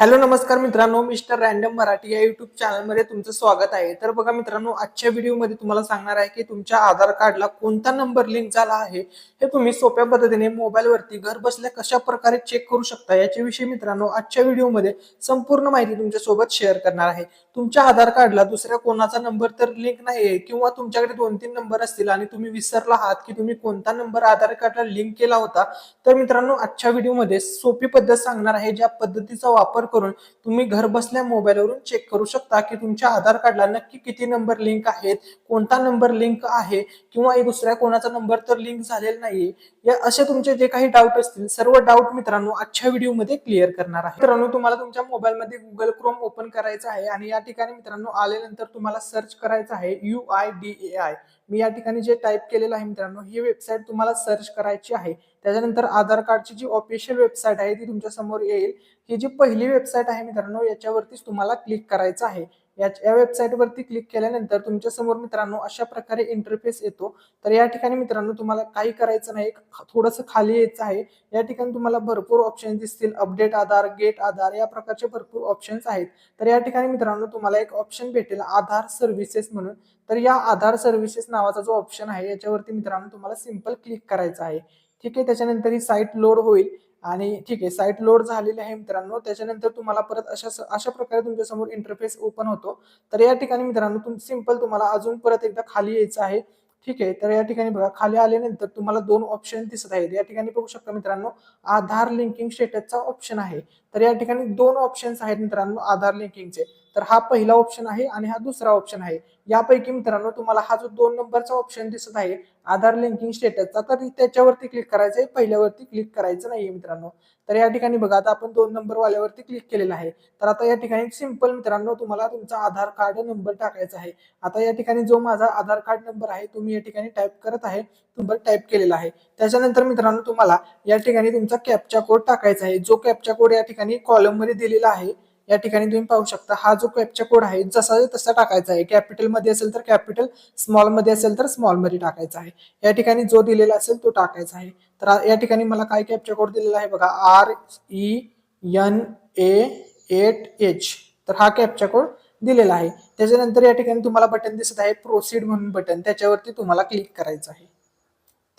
Hello नमस्कार मित्रांनो mister random Marathi या युट्यूब चॅनलमध्ये तुमचं स्वागत आहे. तर बघा मित्रांनो आजच्या व्हिडिओमध्ये तुम्हाला सांगणार आहे की तुमच्या आधार कार्डला कोणता नंबर लिंक झाला आहे हे तुम्ही सोप्या पद्धतीने मोबाईलवरती घर बसल्या कशा प्रकारे चेक करू शकता याच्याविषयी मित्रांनो आजच्या व्हिडिओमध्ये संपूर्ण माहिती तुमच्यासोबत शेअर करणार आहे. तुमच्या आधार कार्डला दुसऱ्या कोणाचा नंबर तर लिंक नाही आहे किंवा तुमच्याकडे दोन तीन नंबर असतील आणि तुम्ही विसरला आहात की तुम्ही कोणता नंबर आधार कार्डला लिंक केला होता तर मित्रांनो आजच्या व्हिडिओमध्ये सोपी पद्धत सांगणार आहे ज्या पद्धतीचा वापर करून तुम्ही घर बसल्या मोबाईलवरून चेक करू शकता की तुमच्या आधार कार्डला नक्की किती नंबर लिंक आहेत कोणता नंबर लिंक आहे किंवा दुसऱ्या कोणाचा नंबर तर लिंक झालेला नाहीये. या असे तुमचे जे काही डाऊट असतील सर्व डाऊट मित्रांनो आजच्या व्हिडिओमध्ये क्लिअर करणार आहे. मित्रांनो तुम्हाला तुमच्या मोबाईलमध्ये गुगल क्रोम ओपन करायचं आहे आणि या ठिकाणी मित्रांनो आल्यानंतर तुम्हाला सर्च करायचं आहे U I D A I मी या ठिकाणी जे टाईप केलेलं आहे मित्रांनो ही वेबसाईट तुम्हाला सर्च करायची आहे. त्याच्यानंतर आधार कार्डची जी ऑफिशियल वेबसाईट आहे ती तुमच्यासमोर येईल. ही जी पहिली वेबसाईट आहे मित्रांनो याच्यावरतीच तुम्हाला क्लिक करायचं आहे. या या वेबसाईटवरती क्लिक केल्यानंतर तुमच्यासमोर मित्रांनो अशा प्रकारे इंटरफेस येतो. तर या ठिकाणी मित्रांनो तुम्हाला काही करायचं नाही थोडंसं खाली यायचं आहे. या ठिकाणी तुम्हाला भरपूर ऑप्शन दिसतील. अपडेट आधार गेट आधार या प्रकारचे भरपूर ऑप्शन्स आहेत. तर या ठिकाणी मित्रांनो तुम्हाला एक ऑप्शन भेटेल आधार सर्व्हिसेस म्हणून. तर या आधार सर्व्हिसेस नावाचा जो ऑप्शन आहे याच्यावरती मित्रांनो तुम्हाला सिंपल क्लिक करायचं आहे. ठीक आहे त्याच्यानंतर ही साईट लोड होईल. आणि ठीक आहे साईट लोड झालेली आहे मित्रांनो. त्याच्यानंतर तुम्हाला परत अशा अशा प्रकारे तुमच्यासमोर इंटरफेस ओपन होतो. तर या ठिकाणी मित्रांनो तुम सिंपल तुम्हाला अजून परत एकदा खाली यायचं आहे. ठीक आहे तर या ठिकाणी बघा खाली आल्यानंतर तुम्हाला दोन ऑप्शन दिसत आहेत. या ठिकाणी बघू शकता मित्रांनो आधार लिंकिंग स्टेटसचा ऑप्शन आहे. तर या ठिकाणी दोन ऑप्शन्स आहेत मित्रांनो आधार लिंकिंगचे तर हा पहिला ऑप्शन आहे आणि हा दुसरा ऑप्शन आहे. यापैकी मित्रांनो तुम्हाला हा जो दोन नंबरचा ऑप्शन दिसत आहे आधार लिंकिंग स्टेटसचा तर त्याच्यावरती क्लिक करायचं आहे पहिल्यावरती क्लिक करायचं नाहीये मित्रांनो. तर या ठिकाणी बघा आता आपण दोन नंबर वाल्यावरती क्लिक केलेला आहे. तर आता या ठिकाणी सिंपल मित्रांनो तुम्हाला तुमचा आधार कार्ड नंबर टाकायचा आहे. आता या ठिकाणी जो माझा आधार कार्ड नंबर आहे तुम्ही या ठिकाणी टाईप करत आहे नंबर टाईप केलेला आहे. त्याच्यानंतर मित्रांनो तुम्हाला या ठिकाणी तुमचा कॅपचा कोड टाकायचा आहे. जो कॅपचा कोड या ठिकाणी कॉलममध्ये दिलेला आहे या ठिकाणी तुम्ही पाहू शकता हा जो कॅपचा कोड आहे जसा तसा टाकायचा आहे. कॅपिटलमध्ये असेल तर कॅपिटल स्मॉलमध्ये असेल तर स्मॉलमध्ये टाकायचा आहे. या ठिकाणी जो दिलेला असेल तो टाकायचा आहे. तर या ठिकाणी मला काय कॅपचा कोड दिलेला आहे बघा R E N A eight H तर हा कॅपचा कोड दिलेला आहे. त्याच्यानंतर या ठिकाणी तुम्हाला बटन दिसत आहे प्रोसीड म्हणून बटन त्याच्यावरती तुम्हाला क्लिक करायचं आहे.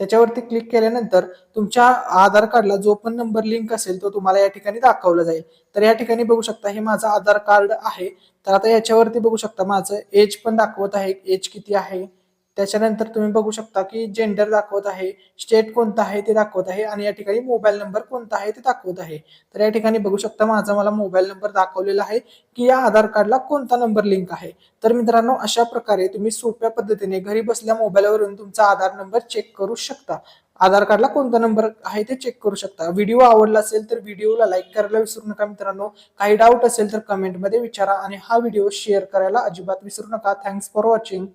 त्याच्यावरती क्लिक केल्यानंतर तुमच्या आधार कार्डला जो पण नंबर लिंक असेल तो तुम्हाला या ठिकाणी दाखवला जाईल. तर या ठिकाणी बघू शकता हे माझं आधार कार्ड आहे. तर आता याच्यावरती बघू शकता माझं एज पण दाखवत आहे. एज किती आहे? त्याच्यानंतर तुम्ही बघू शकता की जेंडर दाखवत आहे स्टेट कोणता आहे ते दाखवत आहे आणि या ठिकाणी मोबाईल नंबर कोणता आहे ते दाखवत आहे. तर या ठिकाणी बघू शकता माझा मला मोबाईल नंबर दाखवलेला आहे की या आधार कार्डला कोणता नंबर लिंक आहे. तर मित्रांनो अशा प्रकारे तुम्ही सोप्या पद्धतीने घरी बसल्या मोबाईलवरून तुमचा आधार नंबर चेक करू शकता. आधार कार्डला कोणता नंबर आहे ते चेक करू शकता. व्हिडिओ आवडला असेल तर व्हिडिओला लाईक करायला विसरू नका मित्रांनो. काही डाऊट असेल तर कमेंटमध्ये विचारा आणि हा व्हिडिओ शेअर करायला अजिबात विसरू नका. Thanks for watching